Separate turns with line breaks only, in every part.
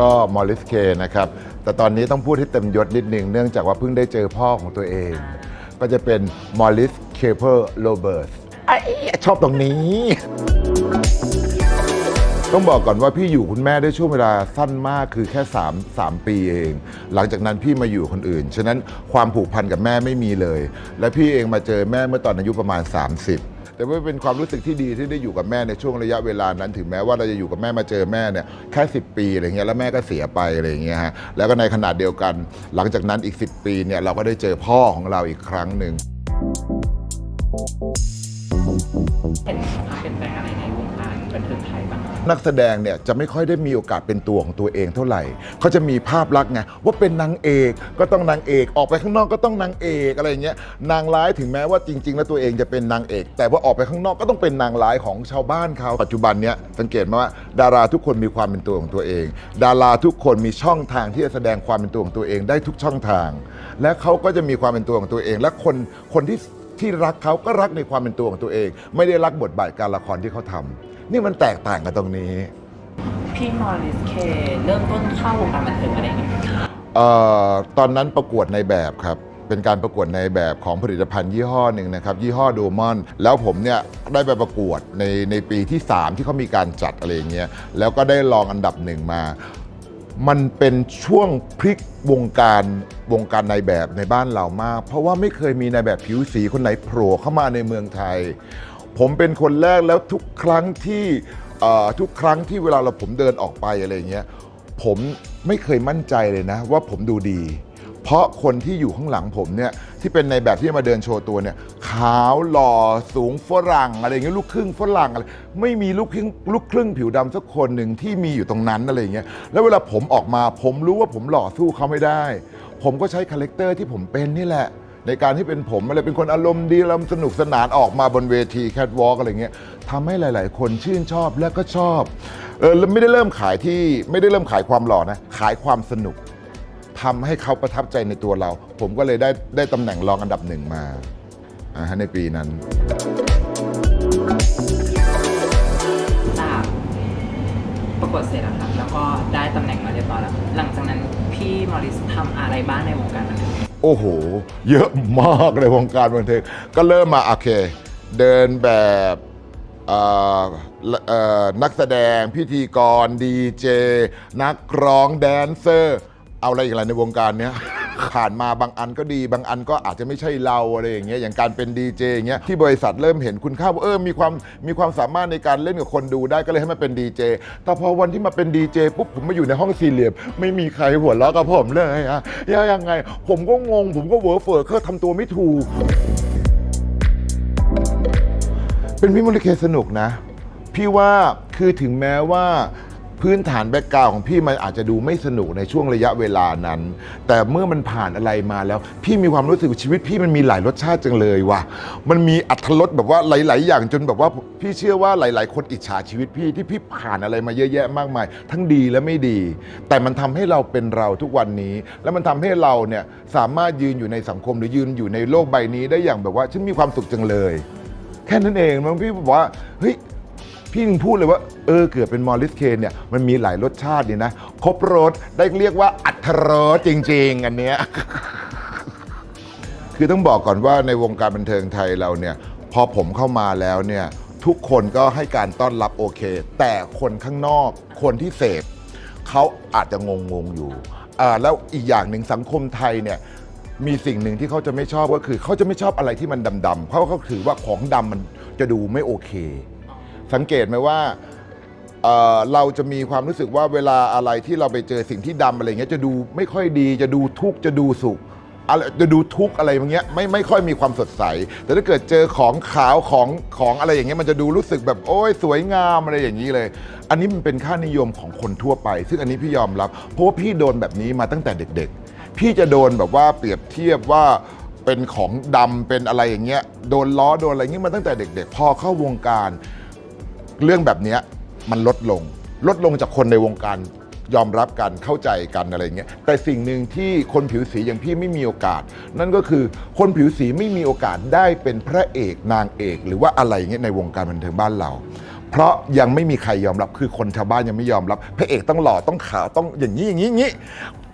ก็มอริสเคนะครับ แต่ตอนนี้ต้องพูดให้เต็มยศนิดนึงเนื่องจากว่าเพิ่งได้เจอพ่อของตัวเอง ก็จะเป็นมอริสเคเปอร์โรเบิร์ตไอ้ชอบตรงนี้ ต้องบอกก่อนว่าพี่อยู่คุณแม่ได้ช่วงเวลาสั้นมากคือแค่ 3 3 ปีเอง หลังจากนั้นพี่มาอยู่คนอื่น ฉะนั้นความผูกพันกับแม่ไม่มีเลย และพี่เองมาเจอแม่เมื่อตอนอายุประมาณ 30 แต่ว่าเป็นความรู้สึกที่ดีที่ได้อยู่กับแม่ในช่วงระยะเวลานั้นถึงแม้ว่าเราจะอยู่กับแม่มาเจอแม่เนี่ยแค่10 ปีอะไรเงี้ยแล้วแม่ก็เสียไปอะไรเงี้ยฮะแล้วก็ในขนาดเดียวกัน หลังจากนั้นอีก 10 ปีเนี่ยเราก็ได้เจอพ่อของเราอีกครั้งหนึ่ง
เห็นความเปลี่ยนแปลงอะไรในวงการ บันเทิงไทยบ้าง
นักแสดงเนี่ยจะไม่ค่อยได้มีโอกาสเป็นตัวของตัวเองเท่าไหร่เขาจะมีภาพลักษณ์ไงว่าเป็นนางเอกก็ต้องนางเอกออกไปข้างนอกก็ต้องนางเอกอะไรอย่างเงี้ยนางร้ายถึงแม้ว่าจริง ๆ แล้วตัวเองจะเป็นนางเอก แต่ว่าออกไปข้างนอกก็ต้องเป็นนางร้ายของชาวบ้านเขาปัจจุบันเนี้ยสังเกตไหมว่า ดาราทุกคนมีความเป็นตัวของตัวเอง ดาราทุกคนมีช่องทางที่จะแสดงความเป็นตัวของตัวเองได้ทุกช่องทาง และเขาก็จะมีความเป็นตัวของตัวเอง และคนคนที่ที่รักเขาก็รักในความเป็นตัวของตัวเอง ไม่ได้รักบทบาทการละครที่เขาทำ นี่มันแตกต่างกันตรงนี้
พี่มอริสเคเริ่มต้นเข้าวงการบันเทิงอะไรอย่างเงี้ย
เอ่อตอนนั้นประกวดในแบบครับ เป็นการประกวดในแบบของผลิตภัณฑ์ยี่ห้อหนึ่งนะครับ ยี่ห้อโดมอน แล้วผมเนี่ยได้ไปประกวดในในปีที่ 3 ที่เขามีการจัดอะไรอย่างเงี้ยแล้วก็ได้รองอันดับหนึ่งมา มันเป็นช่วงพลิกวงการวงการในายแบบในบ้านเรามาก เพราะว่าไม่เคยมีในายแบบผิวสีคนไหนโผล่เข้ามาในเมืองไทย ผมเป็นคนแรกแล้วทุกครั้งที่ทุกครั้งที่เวลาเราผมเดินออกไปอะไรเงี้ยผมไม่เคยมั่นใจเลยนะ ว่าผมดูดี เพราะคนที่อยู่ข้างหลังผมเนี่ยที่เป็นในแบบที่มาเดินโชว์ตัวเนี่ยขาวหล่อสูงฝรั่งอะไรเงี้ยลูกครึ่งฝรั่งอะไรไม่มีลูกครึ่งลูกครึ่งผิวดำสักคนหนึ่งที่มีอยู่ตรงนั้นอะไรเงี้ยแล้วเวลาผมออกมาผมรู้ว่าผมหล่อสู้เขาไม่ได้ ผมก็ใช้คาแรคเตอร์ที่ผมเป็นนี่แหละ ในการที่เป็นผมอะไรเป็นคนอารมณ์ดีแลำสนุกสนานออกมาบนเวทีแคทวอล์กอะไรเงี้ยทำให้หลาย ๆ คนชื่นชอบและก็ชอบเออแล้วไม่ได้เริ่มขายที่ไม่ได้เริ่มขายความหล่อนะขายความสนุกทำให้เขาประทับใจในตัวเรา ผมก็เลยได้ได้ตำแหน่งรองอันดับหนึ่งมาอ่าฮะในปีนั้น
จากประกวดเสร็จแล้วครับแล้วก็ได้ตำแหน่งมาเรียบร้อยแล้ว หลังจากนั้นพี่มอริสทำอะไรบ้างในวงการบันเทิง
โอ้โห เยอะมากในวงการบันเทิงก็เริ่มมาโอเค เดินแบบนักแสดงพิธีกรดีเจ นักร้องแดนเซอร์ เอาอะไรอีกอะไรในวงการเนี้ย ผ่านมาบางอันก็ดี บางอันก็อาจจะไม่ใช่เราอะไรอย่างเงี้ยอย่างการเป็นดีเจอย่างเงี้ยที่บริษัทเริ่มเห็นคุณค่าว่าเออมีความมีความสามารถในการเล่นกับคนดูได้ก็เลยให้มาเป็นดีเจแต่พอวันที่มาเป็นดีเจปุ๊บผมมาอยู่ในห้องสี่เหลี่ยมไม่มีใครหัวเราะกับผมเลยอะยังยังไง ผมก็งง ผมก็เวอร์เฟอร์ก็ทำตัวไม่ถูก เป็นพี่มริเคสนุกนะ พี่ว่าคือถึงแม้ว่า พื้นฐานแบ็กกราวของพี่มันอาจจะดูไม่สนุกในช่วงระยะเวลานั้น แต่เมื่อมันผ่านอะไรมาแล้ว พี่มีความรู้สึกชีวิตพี่มันมีหลายรสชาติจังเลยว่ะมันมีอัตรสแบบว่าหลาย ๆ อย่างจนแบบว่าพี่เชื่อว่าหลาย ๆ คนอิจฉาชีวิตพี่ที่พี่ผ่านอะไรมาเยอะแยะมากมาย ทั้งดีและไม่ดี แต่มันทำให้เราเป็นเราทุกวันนี้ แล้วมันทำให้เราเนี่ยสามารถยืนอยู่ในสังคมหรือยืนอยู่ในโลกใบนี้ได้อย่างแบบว่าฉันมีความสุขจังเลย แค่นั้นเองมั้งพี่บอกว่าเฮ้ย พี่ยังพูดเลยว่าเออเกิดเป็นมอริสเคนเนี่ยมันมีหลายรสชาติดีนะ ครบรสได้เรียกว่าอัตรสจริง ๆ อันเนี้ย คือต้องบอกก่อนว่าในวงการบันเทิงไทยเราเนี่ย พอผมเข้ามาแล้วเนี่ย ทุกคนก็ให้การต้อนรับโอเค แต่คนข้างนอกคนที่เสพเขาอาจจะงงๆอยู่อ่าแล้วอีกอย่างหนึ่งสังคมไทยเนี่ยมีสิ่งหนึ่งที่เขาจะไม่ชอบก็คือ เขาจะไม่ชอบอะไรที่มันดำๆเพราะเขาถือว่าของดำมันจะดูไม่โอเค สังเกตไหมว่าเอ่อเราจะมีความรู้สึกว่าเวลาอะไรที่เราไปเจอสิ่งที่ดำอะไรเงี้ยจะดูไม่ค่อยดีจะดูทุกข์จะดูสุขอะไรจะดูทุกข์อะไรอย่างเงี้ยไม่ไม่ค่อยมีความสดใส แต่ถ้าเกิดเจอของขาวของของอะไรอย่างเงี้ยมันจะดูรู้สึกแบบโอ้ยสวยงามอะไรอย่างนี้เลย อันนี้มันเป็นค่านิยมของคนทั่วไป ซึ่งอันนี้พี่ยอมรับ เพราะว่าพี่โดนแบบนี้มาตั้งแต่เด็ก ๆ พี่จะโดนแบบว่าเปรียบเทียบว่าเป็นของดำเป็นอะไรอย่างเงี้ยโดนล้อโดนอะไรเงี้ยมาตั้งแต่เด็ก ๆ พอเข้าวงการ เรื่องแบบนี้มันลดลง ลดลงจากคนในวงการยอมรับกันเข้าใจกันอะไรเงี้ยแต่สิ่งหนึ่งที่คนผิวสีอย่างพี่ไม่มีโอกาส นั่นก็คือคนผิวสีไม่มีโอกาสได้เป็นพระเอกนางเอก หรือว่าอะไรเงี้ยในวงการบันเทิงบ้านเรา เพราะยังไม่มีใครยอมรับคือคนชาวบ้านยังไม่ยอมรับ พระเอกต้องหล่อต้องขาวต้องอย่างนี้อย่างนี้อย่างนี้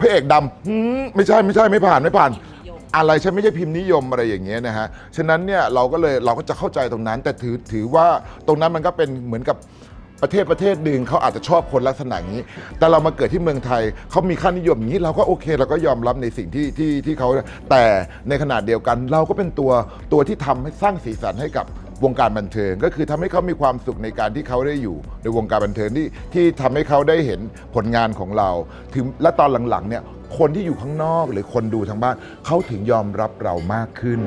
พระเอกดำหืมไม่ใช่ไม่ใช่ไม่ผ่านไม่ผ่าน อะไรใช่ไม่ใช่พิมพ์นิยมอะไรอย่างเงี้ยนะฮะฉะนั้นเนี่ยเราก็เลยเราก็จะเข้าใจตรงนั้น แต่ถือถือว่าตรงนั้นมันก็เป็นเหมือนกับประเทศประเทศหนึ่งเขาอาจจะชอบคนลักษณะงนี้ แต่เรามาเกิดที่เมืองไทยเขามีค่านิยมอย่างนี้ เราก็โอเคเราก็ยอมรับในสิ่งที่ที่ที่เขาแต่ในขนาดเดียวกัน เราก็เป็นตัวตัวที่ทำให้สร้างสีสันให้กับ วงการบันเทิงก็คือทำให้เขามีความสุขในการที่เขาได้อยู่ ในวงการบันเทิงที่ที่ทำให้เขาได้เห็นผลงานของเรา ถึงและตอนหลังๆเนี่ยคนที่อยู่ข้างนอกหรือคนดูทางบ้านเขาถึงยอมรับเรามากขึ้น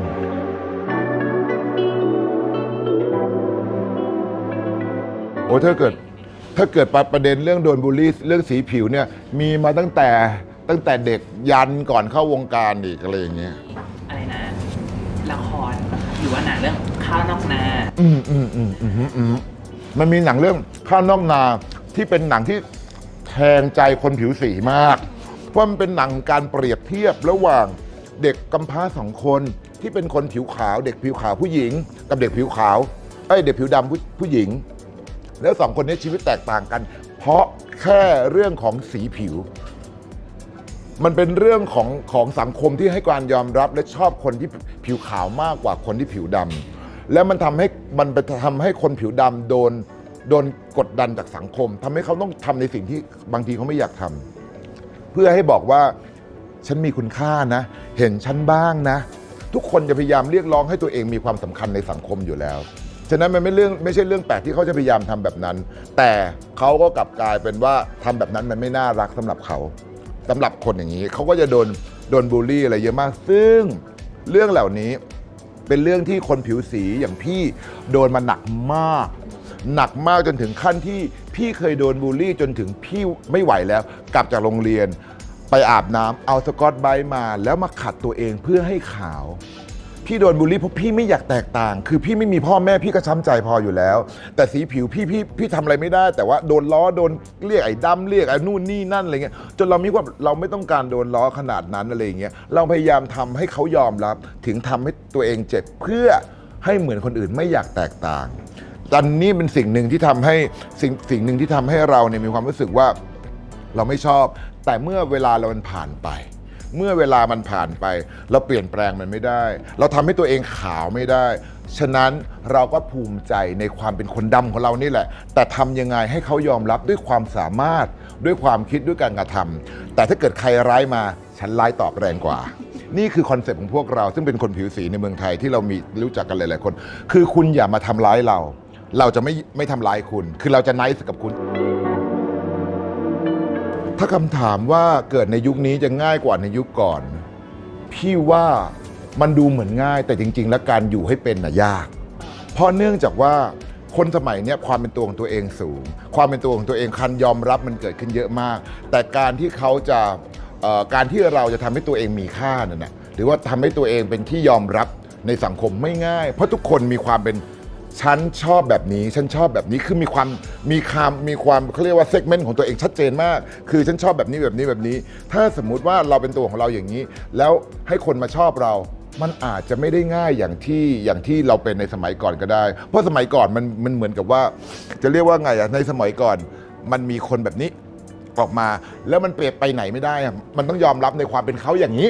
โอ้ถ้าเกิดถ้าเกิดประเด็นเรื่องโดนบูลลี่เรื่องสีผิวเนี่ยมีมาตั้งแต่ตั้งแต่เด็กยันก่อนเข้าวงการอีกอะไรอย่างเงี้ย
อะไรนะละครหรือว่าหนังเรื่อง ข้าวนอกนา
อืมอืมอืมอืมอืมมันมีหนังเรื่องข้าวนอกนาที่เป็นหนังที่แทงใจคนผิวสีมาก เพราะมันเป็นหนังการเปรียบเทียบระหว่างเด็กกำพร้าสองคนที่เป็นคนผิวขาว เด็กผิวขาวผู้หญิง กับเด็กผิวขาวเอ้ยเด็กผิวดำผู้ผู้หญิง แล้วสองคนนี้ชีวิตแตกต่างกัน เพราะแค่เรื่องของสีผิว มันเป็นเรื่องของของสังคมที่ให้การยอมรับและชอบคนที่ผิวขาวมากกว่าคนที่ผิวดำ แล้วมันทำให้มันไปทำให้คนผิวดำโดนโดนกดดันจากสังคมทำให้เขาต้องทำในสิ่งที่บางทีเขาไม่อยากทำเพื่อให้บอกว่าฉันมีคุณค่านะ เห็นฉันบ้างนะ ทุกคนจะพยายามเรียกร้องให้ตัวเองมีความสำคัญในสังคมอยู่แล้ว ฉะนั้นมันไม่เรื่องไม่ใช่เรื่องแปลกที่เขาจะพยายามทำแบบนั้น แต่เขาก็กลับกลายเป็นว่าทำแบบนั้นมันไม่น่ารักสำหรับเขา สำหรับคนอย่างนี้เขาก็จะโดนโดนบูลลี่อะไรเยอะมาก ซึ่งเรื่องเหล่านี้ เป็นเรื่องที่คนผิวสีอย่างพี่โดนมาหนักมาก หนักมากจนถึงขั้นที่พี่เคยโดนบูลลี่จนถึงพี่ไม่ไหวแล้ว กลับจากโรงเรียน ไปอาบน้ำเอาสกอตไบรท์มา แล้วมาขัดตัวเองเพื่อให้ขาว พี่โดนบูลลี่เพราะพี่ไม่อยากแตกต่าง คือพี่ไม่มีพ่อแม่พี่ก็ช้ำใจพออยู่แล้ว แต่สีผิวพี่พี่พี่ทำอะไรไม่ได้ แต่ว่าโดนล้อโดนเรียกไอ้ดำเรียกไอ้นู่นนี่นั่นอะไรเงี้ยจนเรามีความเราไม่ต้องการโดนล้อขนาดนั้นอะไรเงี้ยเราพยายามทำให้เขายอมรับ ถึงทำให้ตัวเองเจ็บเพื่อให้เหมือนคนอื่นไม่อยากแตกต่างตอนนี้เป็นสิ่งหนึ่งที่ทำให้สิ่งสิ่งหนึ่งที่ทำให้เราเนี่ยมีความรู้สึกว่า เราไม่ชอบ แต่เมื่อเวลาเรามันผ่านไป เมื่อเวลามันผ่านไป เราเปลี่ยนแปลงมันไม่ได้ เราทำให้ตัวเองขาวไม่ได้ ฉะนั้นเราก็ภูมิใจในความเป็นคนดำของเรานี่แหละ แต่ทำยังไงให้เขายอมรับด้วยความสามารถด้วยความคิดด้วยการกระทำแต่ถ้าเกิดใครร้ายมาฉันร้ายตอบแรงกว่า นี่คือคอนเซ็ปต์ของพวกเรา ซึ่งเป็นคนผิวสีในเมืองไทยที่เรามีรู้จักกันหลายๆคน คือคุณอย่ามาทำร้ายเรา เราจะไม่ไม่ทำร้ายคุณ คือเราจะไนส์กับคุณ ถ้าคำถามว่าเกิดในยุคนี้จะง่ายกว่าในยุคก่อน พี่ว่ามันดูเหมือนง่ายแต่จริง ๆ แล้วการอยู่ให้เป็นน่ะยาก เพราะเนื่องจากว่าคนสมัยเนี้ยความเป็นตัวของตัวเองสูง ความเป็นตัวของตัวเองคันยอมรับมันเกิดขึ้นเยอะมาก แต่การที่เขาจะเอ่อการที่เราจะทำให้ตัวเองมีค่านั่นนะหรือว่าทำให้ตัวเองเป็นที่ยอมรับในสังคมไม่ง่าย เพราะทุกคนมีความเป็น ฉันชอบแบบนี้ ฉันชอบแบบนี้คือมีความมีความมีความเขาเรียกว่าเซกเมนต์ของตัวเองชัดเจนมาก คือฉันชอบแบบนี้แบบนี้แบบนี้ ถ้าสมมุติว่าเราเป็นตัวของเราอย่างนี้ แล้วให้คนมาชอบเรา มันอาจจะไม่ได้ง่ายอย่างที่อย่างที่เราเป็นในสมัยก่อนก็ได้ เพราะสมัยก่อนมันมันเหมือนกับว่า จะเรียกว่าไงอะในสมัยก่อน มันมีคนแบบนี้ออกมา แล้วมันเปรียบไปไหนไม่ได้อะมันต้องยอมรับในความเป็นเขาอย่างนี้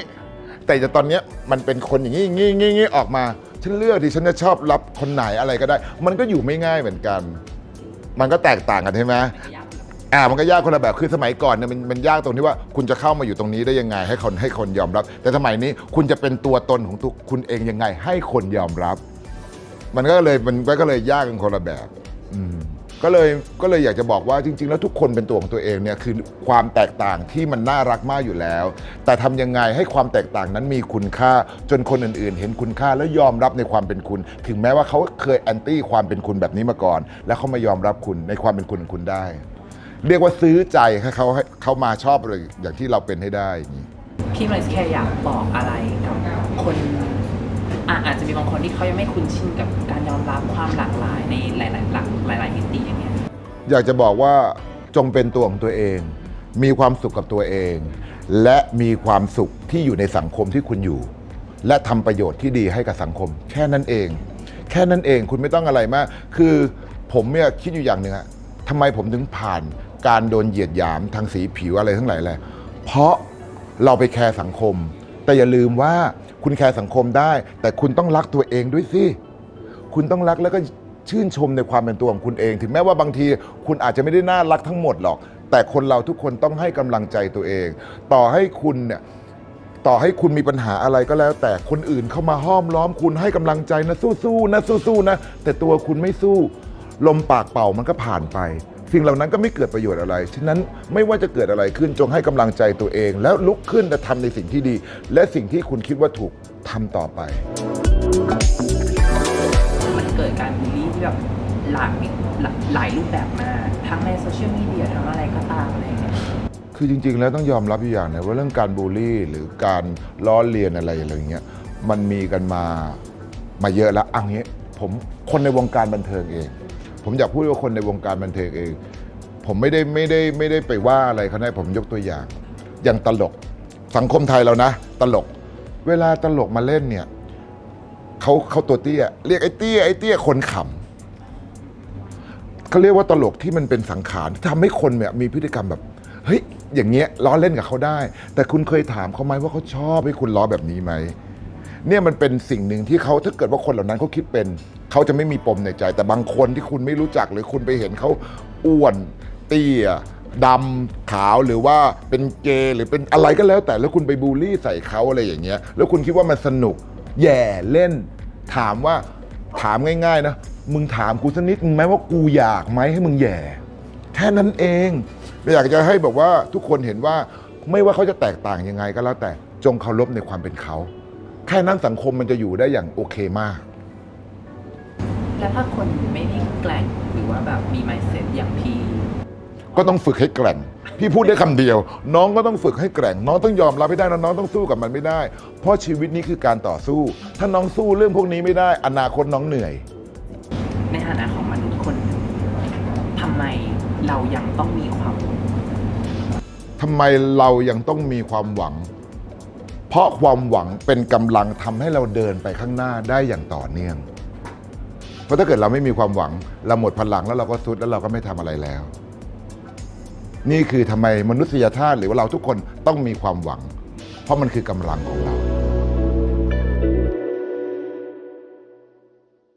แต่จะตอนเนี้ยมันเป็นคนอย่างนี้งี้งนี้อย่างนี้ออกมา ฉันเลือกที่ฉันจะชอบรับคนไหนอะไรก็ได้ มันก็อยู่ไม่ง่ายเหมือนกัน มันก็แตกต่างกันใช่ไหมอ่ามันก็ยากคนละแบบคือสมัยก่อนเนี่ยมันมันยากตรงที่ว่าคุณจะเข้ามาอยู่ตรงนี้ได้ยังไง ให้คนให้คนยอมรับ แต่สมัยนี้คุณจะเป็นตัวตนของตัวคุณเองยังไง ให้คนยอมรับ มันก็เลยมันก็เลยยากกันคนละแบบ อืม ก็เลยก็เลยอยากจะบอกว่าจริง ๆ แล้วทุกคนเป็นตัวของตัวเองเนี่ยคือความแตกต่างที่มันน่ารักมากอยู่แล้ว แต่ทำยังไงให้ความแตกต่างนั้นมีคุณค่า จนคนอื่นๆ เห็นคุณค่าแล้วยอมรับในความเป็นคุณ ถึงแม้ว่าเขาเคยแอนตี้ความเป็นคุณแบบนี้มาก่อน แล้วเขามายอมรับคุณในความเป็นคุณของคุณได้ เรียกว่าซื้อใจให้เขาให้เขามาชอบเลยอย่างที่เราเป็นให้ได้อย่างนี้
พี่มาริสแค่อยากบอกอะไรกับคน อะอาจจะมีบางคนที่เขายังไม่คุ้นชินกับการยอมรับความหลากหลายในหลายๆหลากหลายๆมิติอย่างเงี้ย
อยากจะบอกว่าจงเป็นตัวของตัวเอง มีความสุขกับตัวเอง และมีความสุขที่อยู่ในสังคมที่คุณอยู่ และทำประโยชน์ที่ดีให้กับสังคม แค่นั้นเอง แค่นั้นเองคุณไม่ต้องอะไรมาก คือผมเนี่ยคิดอยู่อย่างหนึ่งอะทำไมผมถึงผ่านการโดนเหยียดหยามทางสีผิวอะไรทั้งหลายแหละเพราะเราไปแคร์สังคม แต่อย่าลืมว่า คุณแคร์สังคมได้ แต่คุณต้องรักตัวเองด้วยสิ คุณต้องรักแล้วก็ชื่นชมในความเป็นตัวของคุณเอง ถึงแม้ว่าบางทีคุณอาจจะไม่ได้น่ารักทั้งหมดหรอก แต่คนเราทุกคนต้องให้กำลังใจตัวเอง ต่อให้คุณเนี่ยต่อให้คุณมีปัญหาอะไรก็แล้ว แต่คนอื่นเข้ามาห้อมล้อมคุณให้กำลังใจนะสู้ๆนะสู้ๆนะ แต่ตัวคุณไม่สู้ ลมปากเป่ามันก็ผ่านไป สิ่งเหล่านั้นก็ไม่เกิดประโยชน์อะไร ฉะนั้นไม่ว่าจะเกิดอะไรขึ้นจงให้กำลังใจตัวเอง แล้วลุกขึ้นและทำในสิ่งที่ดี และสิ่งที่คุณคิดว่าถูกทำต่อไป
มันเกิดการบูลลี่ที่แบบหลากหลายหลายรูปแบบมากทั้งในโซเชียลมีเดียทั้งอะไรก็ตามอะไรอย่างเงี้ย
คือจริง ๆ แล้วต้องยอมรับอยู่อย่างนะว่าเรื่องการบูลลี่ หรือการล้อเลียนอะไรอะไรอย่างเงี้ยมันมีกันมามาเยอะแล้วเอังนี้ผมคนในวงการบันเทิงเอง ผมอยากพูดว่าคนในวงการบันเทิงเอง ผมไม่ได้ไม่ได้ไม่ได้ไปว่าอะไรเขานะผมยกตัวอย่าง อย่างตลกสังคมไทยเรานะ ตลก เวลาตลกมาเล่นเนี่ยเขาเขาตัวเตี้ย เรียกไอ้เตี้ยไอ้เตี้ยคนขำเขาเรียกว่าตลกที่มันเป็นสังขารที่ทำให้คนเนี่ยมีพฤติกรรมแบบเฮ้ยอย่างเงี้ยล้อเล่นกับเขาได้ แต่คุณเคยถามเขาไหมว่าเขาชอบให้คุณล้อแบบนี้ไหมเนี่ยมันเป็นสิ่งหนึ่งที่เขาถ้าเกิดว่าคนเหล่านั้นเขาคิดเป็น เขาจะไม่มีปมในใจ แต่บางคนที่คุณไม่รู้จักหรือคุณไปเห็นเขาอ้วนเตี้ยดำขาวหรือว่าเป็นเกย์หรือเป็นอะไรก็แล้ว แต่แล้วคุณไปบูลลี่ใส่เขาอะไรอย่างเงี้ย แล้วคุณคิดว่ามันสนุกแย่เล่น ถามว่าถามง่าย ๆ นะ มึงถามกูสักนิดมึงไหมว่ากูอยากไหมให้มึงแย่แค่นั้นเองอยากจะให้แบบว่าทุกคนเห็นว่าไม่ว่าเขาจะแตกต่างยังไงก็แล้วแต่จงเคารพในความเป็นเขา แค่นั้นสังคมมันจะอยู่ได้อย่างโอเคมาก
แล้วถ้าคนไม่ได้แกล่งหรือว่าแบบมี mindset อย่างพี่
ก็ต้องฝึกให้แกร่ง พี่พูดได้คำเดียว น้องก็ต้องฝึกให้แกร่ง น้องต้องยอมรับให้ได้นะน้องต้องสู้กับมันไม่ได้ เพราะชีวิตนี้คือการต่อสู้ ถ้าน้องสู้เรื่องพวกนี้ไม่ได้ อนาคตน้องเหนื่อย
ในฐานะของมนุษย์คนหนึ่งทำไมเรายังต้องมีความหวัง
ทำไมเรายังต้องมีความหวัง เพราะความหวังเป็นกำลังทำให้เราเดินไปข้างหน้าได้อย่างต่อเนื่อง เพราะถ้าเกิดเราไม่มีความหวังเราหมดพลังแล้วเราก็ทุดแล้วเราก็ไม่ทำอะไรแล้ว นี่คือทำไมมนุษยชาติหรือว่าเราทุกคนต้องมีความหวัง เพราะมันคือกำลังของเรา